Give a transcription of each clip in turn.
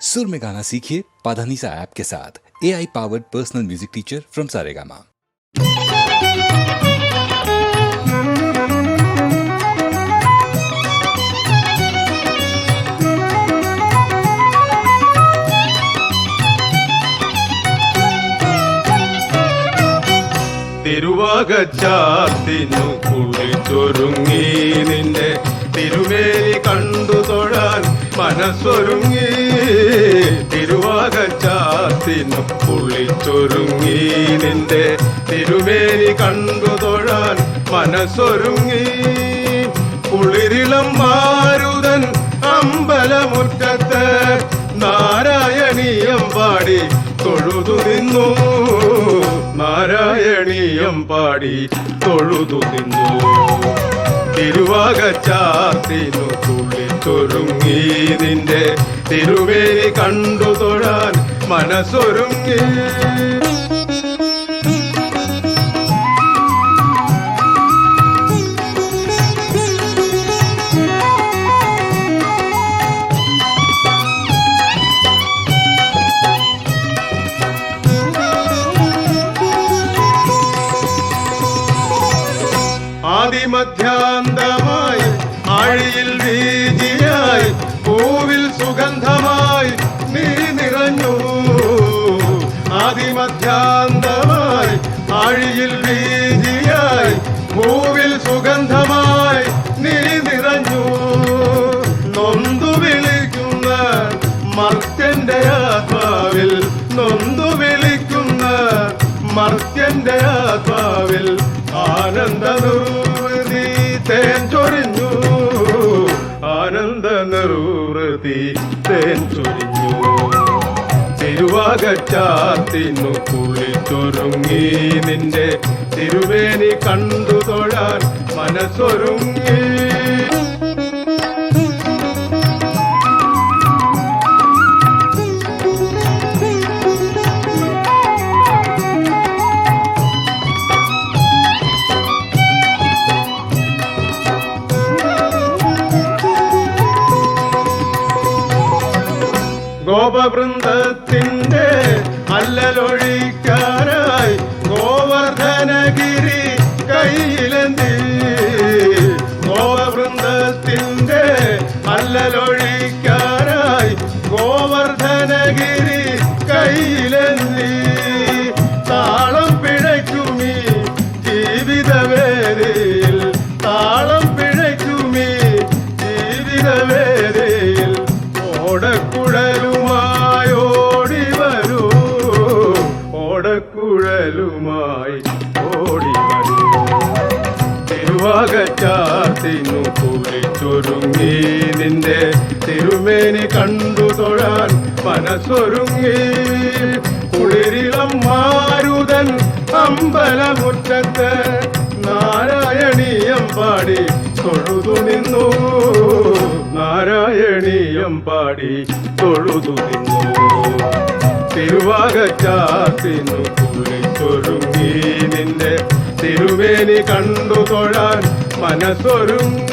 सुर में गाना सीखिए पाधानीसा ऐप के साथ A I powered personal music teacher from Saregama തിരുവാകച്ചാത്തിനു കുളിച്ചൊരുങ്ങി നിന്റെ തിരുമേനി കണ്ടു തൊഴാൻ മനസ്സൊരുങ്ങി. തിരുവാകച്ചാത്തിനു പുള്ളിച്ചൊരുങ്ങി. നിന്റെ തിരുമേനി കണ്ടു തൊഴാൻ മനസ്സൊരുങ്ങി. കുളിരിളം മാരുതൻ അമ്പലമുറ്റത്ത് നാരായണീയം പാടി തൊഴുതു നിന്നു. നാരായണീയം പാടി തൊഴുതു നിന്നു. തിരുവാകച്ചാത്തിനു കുളിച്ചൊരുങ്ങി നിന്റെ തിരുവേലി കണ്ടു തൊഴാൻ മനസ്സൊരുങ്ങി ആദിമധ്യാന്തമായി ആഴിയിൽ വീതിയായി പൂവിൽ സുഗന്ധമായി നീ നിറഞ്ഞു. ആദിമധ്യാന്തമായി ആഴിയിൽ വീതിയായി പൂവിൽ സുഗന്ധമായി നീ നിറഞ്ഞു. നൊന്തു വിളിക്കുന്ന മർത്യന്റെ ആത്മാവിൽ നൊന്തു വിളിക്കുന്ന മർത്യന്റെ ആത്മാവിൽ ആനന്ദ നിർവൃതി തേൻ ചൊരിഞ്ഞു. കുളിച്ചൊരുങ്ങി നിന്റെ തിരുവേനി കണ്ടു തൊഴാൻ മനസ്സൊരുങ്ങി. ವೃಂದ മനസ്സൊരുങ്ങി കുളിരിളം മാരുതൻ അമ്പലമുറ്റത്ത് നാരായണീയം പാടി തൊഴുതു നിന്നു നാരായണീയം പാടി തൊഴുതു നിന്നു തിരുവാകച്ചാത്തിനു കുളിച്ചൊരുങ്ങി നിന്റെ തിരുവേനി കണ്ടു തൊഴാൻ മനസ്സൊരുങ്ങി.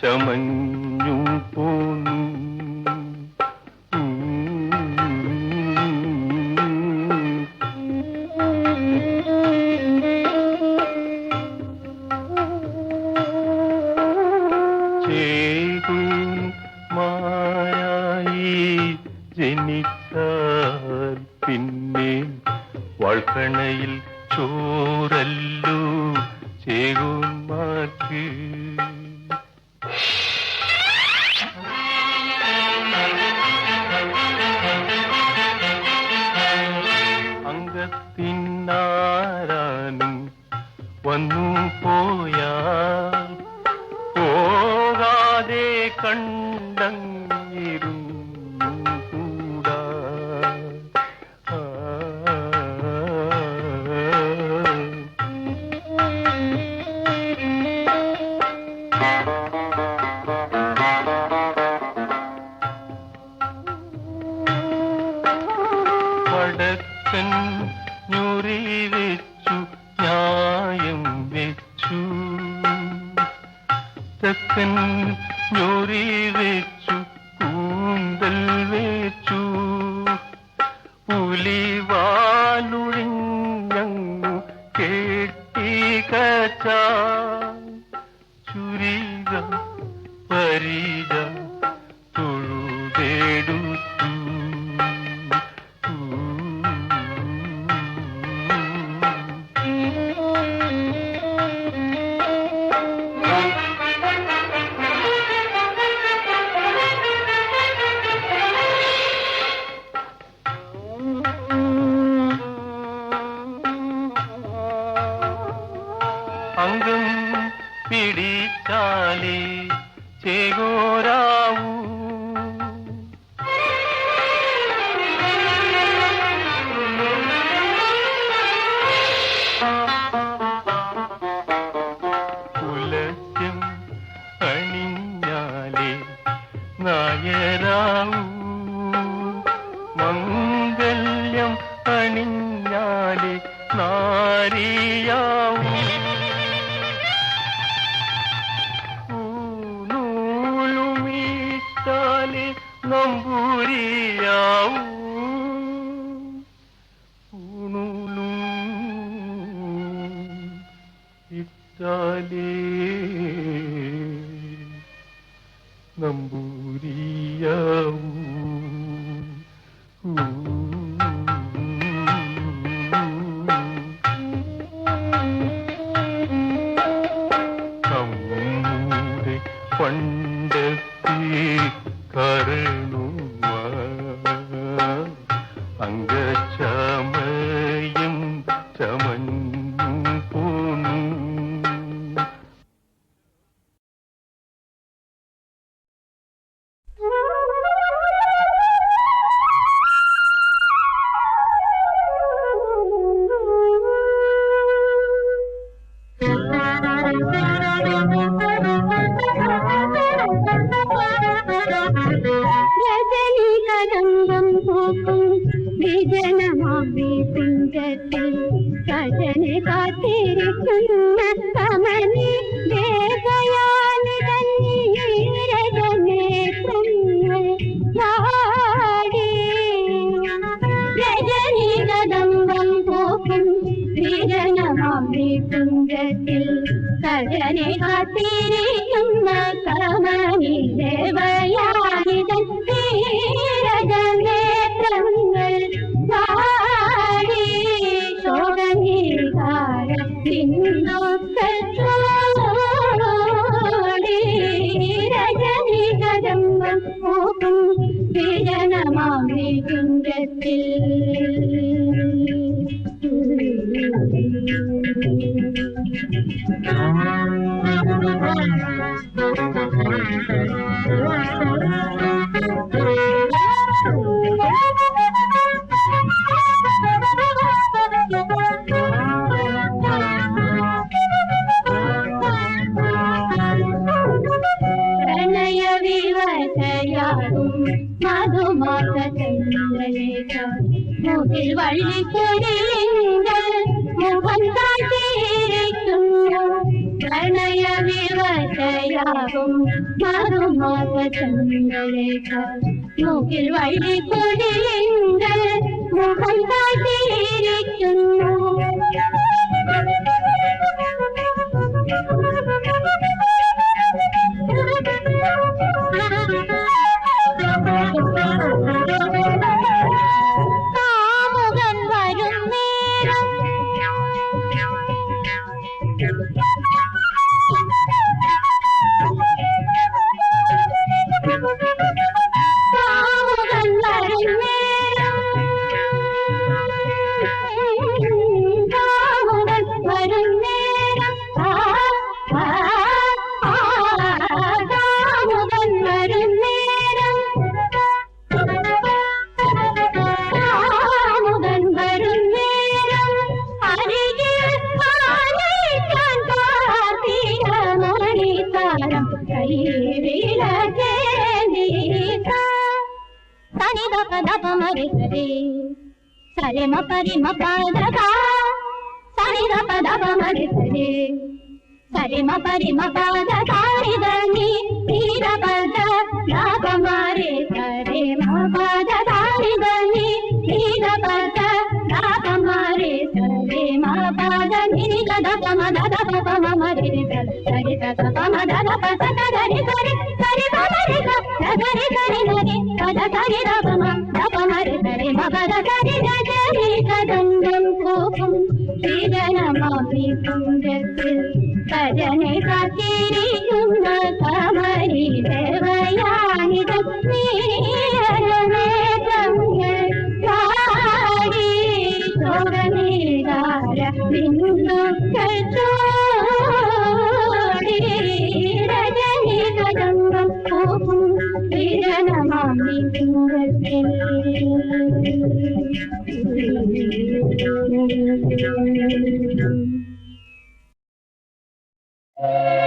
ചമഞ്ഞു പോന്നു வேல்வேச்சு పిడిచాలి చేగోరావు. ಜಾಲಿ ನಂಬೂರಿಯವು തുങ്കത്തിൽ കടനെ കാത്തിരിക്കുന്ന കമനി ദേവയാനിതേ രജനേത്രം കഴിക്കുരേങ്ങൾ മുഖം കാട്ടിയിരിക്കുന്നു പ്രണയ വിവശയാകും മറുമുഖ ചന്ദ്രേഖ മൂക്കിൽ വഴിക്കുരേങ്ങൾ పద పద మరి సరి సరి మ పరి మ పద సరి ద పద మరి సరి సరి మ పరి మ పద సారి దని తీర పద రాగ మారే సరి మ పద సారి దని తీర పద రాగ మారే సరి మ పద నిరి గద పమ దద పమ మరి సరి సద పమ దద పద సరి సరి సరి పమ రి సరి సరి సరి సరి పద సరి ద കാത്തിരിക്കുന്ന കമരി ദേവയാനിത ബിന്ദുക്കൾ ചോടി രജനി കദന്തം പോക്കും ശീതനമാമി കുഞ്ചത്തിൽ കന്യാതനയ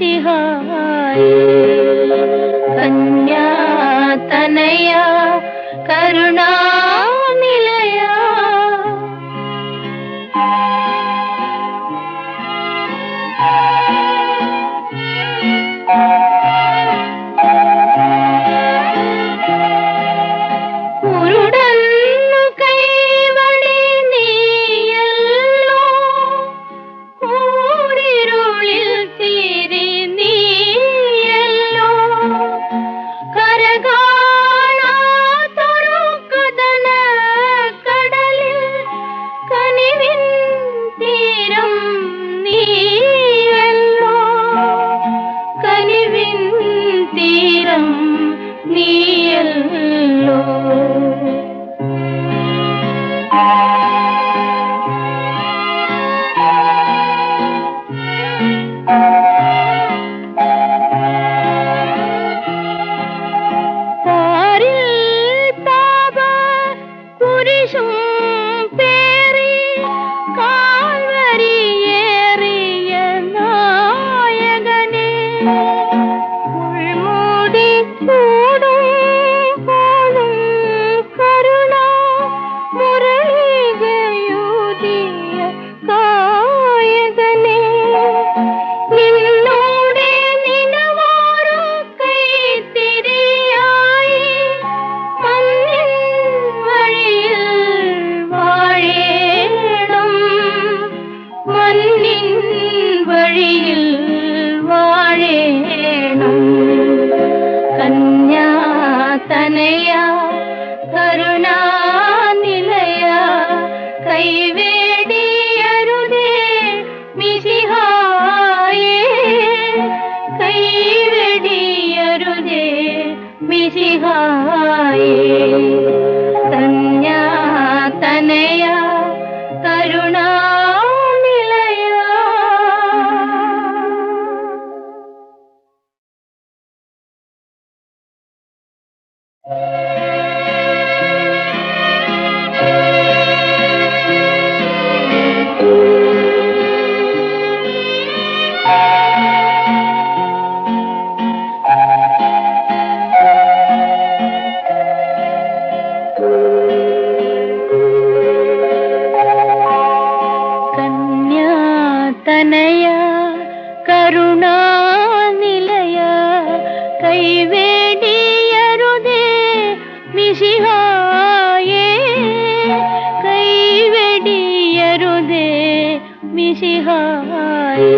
िहारि कन्या तनया करुणा हाँ கருணா நிலைய கைவேடியருதே மிசிஹாயே கைவேடியருதே மிசிஹாயே